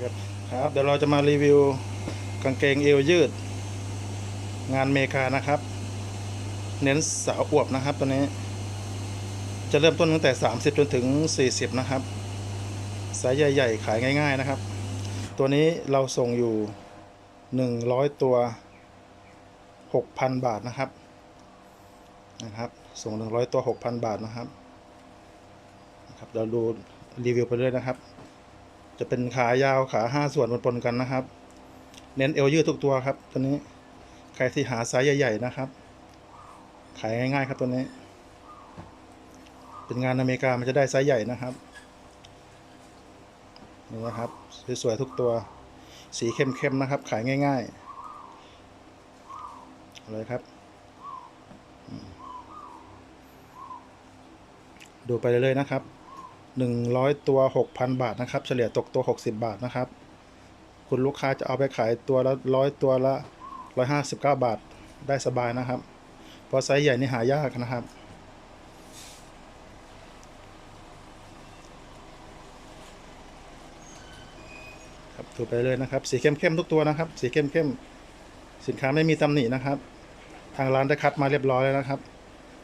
ครับครับ เดี๋ยวเราจะมารีวิวกางเกงเอวยืด งานเมคานะครับ เน้นสาวอวบนะครับตัวนี้ จะเริ่มต้นตั้งแต่ 30 จนถึง 40 นะครับสายใหญ่ ๆ ขายง่าย ๆนะครับ ตัวนี้เราส่งอยู่ 100 ตัว 6,000 บาทนะครับนะครับ ส่ง 100 ตัว 6,000 บาทนะครับนะครับ เราดูรีวิวไปเรื่อยนะครับ จะเป็นขายาวขาห้าส่วนปนๆกันนะครับ เน้นเอวยืดทุกตัวครับ ตัวนี้ใครที่หาไซส์ใหญ่ ๆ นะครับ ขายง่ายๆครับตัวนี้ เป็นงานอเมริกามันจะได้ไซส์ใหญ่นะครับนี่นะครับสวยๆทุกตัว สีเข้มๆนะครับ ขายง่ายๆเลยครับ ดูไปเรื่อยๆนะครับ 100 ตัว 6,000 บาทนะครับ เฉลี่ยตกตัว 60 บาทนะครับ คุณลูกค้าจะเอาไปขายตัวละร้อยตัวละ 159 บาทได้สบายนะครับ เพราะไซส์ใหญ่นี่หายากนะครับครับดูไปเลยนะครับ สีเข้มๆทุกตัวนะครับ สีเข้มๆสินค้าไม่มีตำหนินะครับ ทางร้านได้คัดมาเรียบร้อยแล้วนะครับ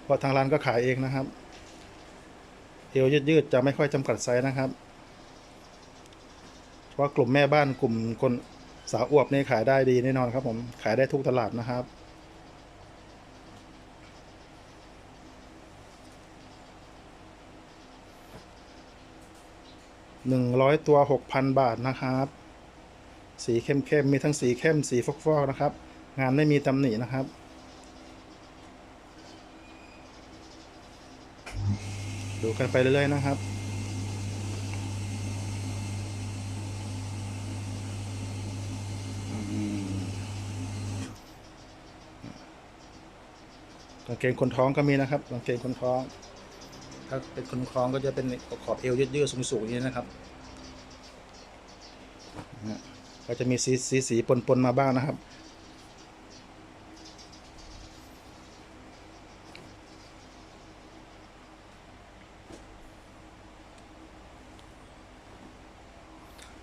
เพราะทางร้านก็ขายเองนะครับ เอวยืดๆจะไม่ค่อยจำกัดไซส์นะครับเพราะกลุ่มแม่บ้านกลุ่มคนสาวอวบนี่ขายได้ดีแน่นอนครับ ผมขายได้ทุกตลาดนะครับ หนึ่งร้อยตัวหกพันบาทนะครับ สีเข้มๆ มีทั้งสีเข้มสีฟอกๆนะครับ งานไม่มีตำหนินะครับ ดูกันไปเรื่อยๆนะครับ กางเกงคนท้องก็มีนะครับกางเกงคนท้อง ถ้าเป็นคนท้องก็จะเป็นขอบเอวยืดๆสูงๆอย่างนี้นะครับ ก็จะมีสีสีสีปนๆมาบ้างนะครับ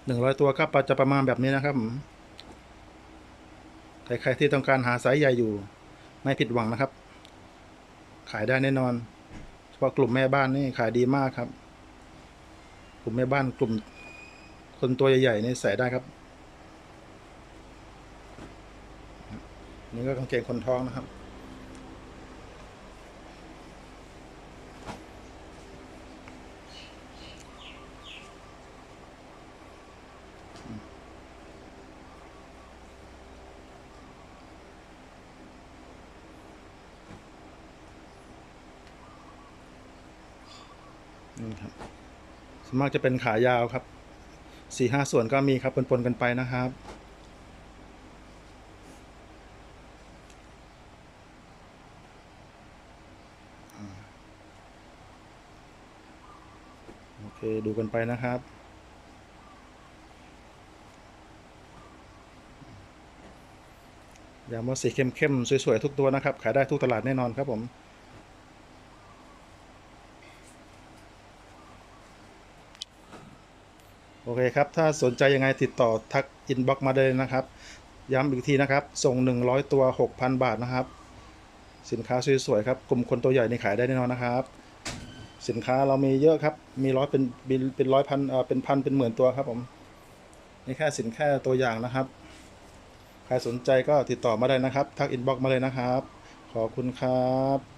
หนึ่งร้อยตัวก็จะประมาณแบบนี้นะครับใครๆที่ต้องการหาไซส์ใหญ่อยู่ ไม่ผิดหวังนะครับ ขายได้แน่นอน เฉพาะกลุ่มแม่บ้านนี่ขายดีมากครับ กลุ่มแม่บ้านกลุ่ม คนตัวใหญ่ๆนี่ใส่ได้ครับ นี่ก็กางเกงคนท้องนะครับ นี่ครับส่วนมากจะเป็นขายาวครับสี่ห้าส่วนก็มีครับปนๆกันไปนะครับโอเคดูกันไปนะครับย้ำว่าสีเข้มๆสวยๆทุกตัวนะครับ ขายได้ทุกตลาดแน่นอนครับผม โอเคครับ ถ้าสนใจยังไงติดต่อทักอินบ็อกมาได้เลยนะครับ ย้ำอีกทีนะครับ ส่ง 100 ตัว 6,000 บาทนะครับ สินค้าสวยๆครับ กลุ่มคนตัวใหญ่นี่ขายได้แน่นอนนะครับ สินค้าเรามีเยอะครับ มีร้อยเป็นเป็นเป็นร้อยพันเอ่อเป็นพันเป็นหมื่นตัวครับผม นี่แค่สินแค่ตัวอย่างนะครับ ใครสนใจก็ติดต่อมาได้นะครับ ทักอินบ็อกมาเลยนะครับ ขอบคุณครับ